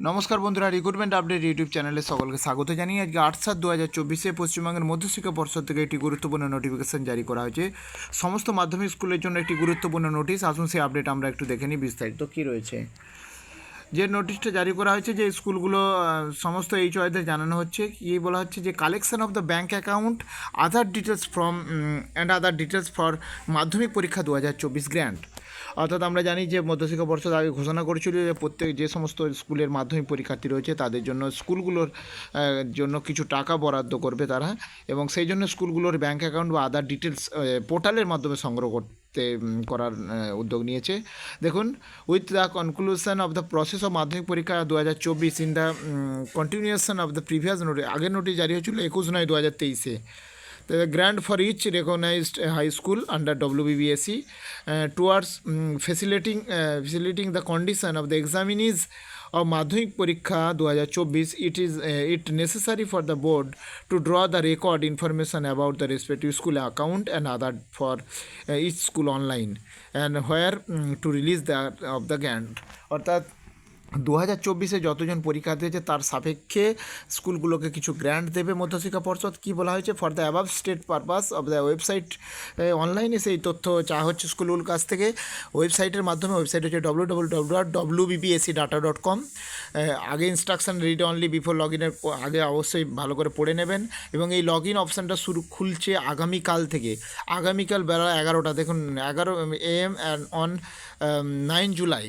নমস্কার বন্ধুরা, recruitment update YouTube চ্যানেলে সকলকে স্বাগত জানিয়ে আজকে আট সাত দু হাজার চব্বিশে পশ্চিমবঙ্গের মধ্যশিক্ষা পর্ষদ থেকে একটি গুরুত্বপূর্ণ নোটিফিকেশন জারি করা হয়েছে। সমস্ত মাধ্যমিক স্কুলের জন্য একটি গুরুত্বপূর্ণ নোটিশ আসুন সেই আপডেট আমরা একটু দেখে নিই বিস্তারিত কী রয়েছে। যে নোটিশটা জারি করা হয়েছে যে স্কুলগুলো সমস্ত এইচ ওয়াইদের জানানো হচ্ছে কি বলা হচ্ছে যে collection of the bank account other details from and other details for Madhyamik পরীক্ষা দু হাজার চব্বিশ গ্র্যান্ড অর্থাৎ আমরা জানি যে মধ্যশিক্ষা পর্ষদ আগে ঘোষণা করেছিল যে প্রত্যেক যে সমস্ত স্কুলের মাধ্যমিক পরীক্ষার্থী রয়েছে, তাদের জন্য স্কুলগুলোর জন্য কিছু টাকা বরাদ্দ করবে তারা এবং সেই জন্য স্কুলগুলোর ব্যাঙ্ক অ্যাকাউন্ট বা আদার ডিটেলস পোর্টালের মাধ্যমে সংগ্রহ করতে উম, করার উদ্যোগ নিয়েছে। দেখুন with the conclusion of the process of Madhyamik পরীক্ষা দু হাজার চব্বিশ in the continuation of the previous notice আগের নোটিশ জারি হয়েছিল একুশ নয় দু হাজার তেইশে for each recognized uh, high school under WBBSE uh, towards um, facilitating uh, facilitating the condition of Madhyamik Parikha 2024 it is uh, it necessary for the board to draw the record information about the respective school account and other for uh, each school online and where um, to release the of the grant অর্থাৎ দু হাজার চব্বিশে যতজন পরীক্ষা দিয়েছে, তার সাপেক্ষে স্কুলগুলোকে কিছু গ্র্যান্ট দেবে মধ্যশিক্ষা পর্ষদ। কী বলা হয়েছে? For the above state purpose of the website অনলাইনে সেই তথ্য চা হচ্ছে স্কুলগুলোর কাছ থেকে। ওয়েবসাইটের মাধ্যমে ওয়েবসাইট হচ্ছে W W W dot W BPSC data dot com আগে instruction read only before log ইনের আগে অবশ্যই ভালো করে পড়ে নেবেন এবং এই লগ ইন অপশানটা শুরু, খুলছে আগামীকাল থেকে। আগামীকাল বেলা এগারোটা, দেখুন, এগারো, M and on nine July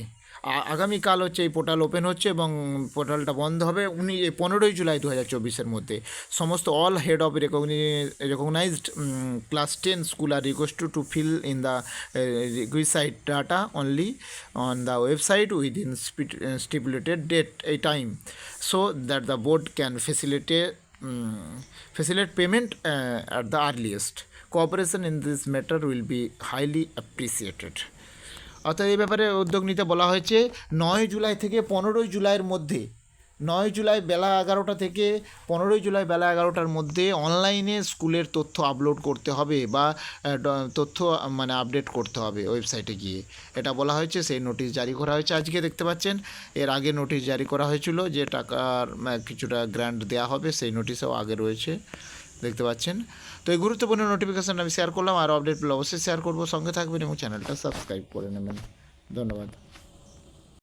আগামীকাল হচ্ছে এই পোর্টাল ওপেন হচ্ছে এবং পোর্টালটা বন্ধ হবে উনি এই পনেরোই জুলাই দু হাজার চব্বিশের মধ্যে সমস্ত all head of recogni recognised class ten school R request to fill in the requisite data only on the website within stipulated date এই time so that the board can facilitate payment uh, at the earliest. Cooperation in this matter will be highly appreciated. অর্থাৎ এই ব্যাপারে উদ্যোগ নিতে বলা হয়েছে, নয় জুলাই থেকে পনেরোই জুলাইয়ের মধ্যে, নয় জুলাই বেলা এগারোটা থেকে পনেরোই জুলাই বেলা এগারোটার মধ্যে অনলাইনে স্কুলের তথ্য আপলোড করতে হবে বা তথ্য মানে আপডেট করতে হবে ওয়েবসাইটে গিয়ে। এটা বলা হয়েছে, সেই নোটিশ জারি করা হয়েছে। আজকে দেখতে পাচ্ছেন, এর আগে নোটিশ জারি করা হয়েছিল যে টাকার কিছুটা গ্র্যান্ট দেওয়া হবে, সেই নোটিশও আগে রয়েছে। দেখতে পাচ্ছেন। তো এই গুরুত্বপূর্ণ নোটিফিকেশান আমি শেয়ার করলাম, আর আপডেট পেলে অবশ্যই শেয়ার করব। সঙ্গে থাকবেন এবং চ্যানেলটা সাবস্ক্রাইব করে নেবেন। ধন্যবাদ।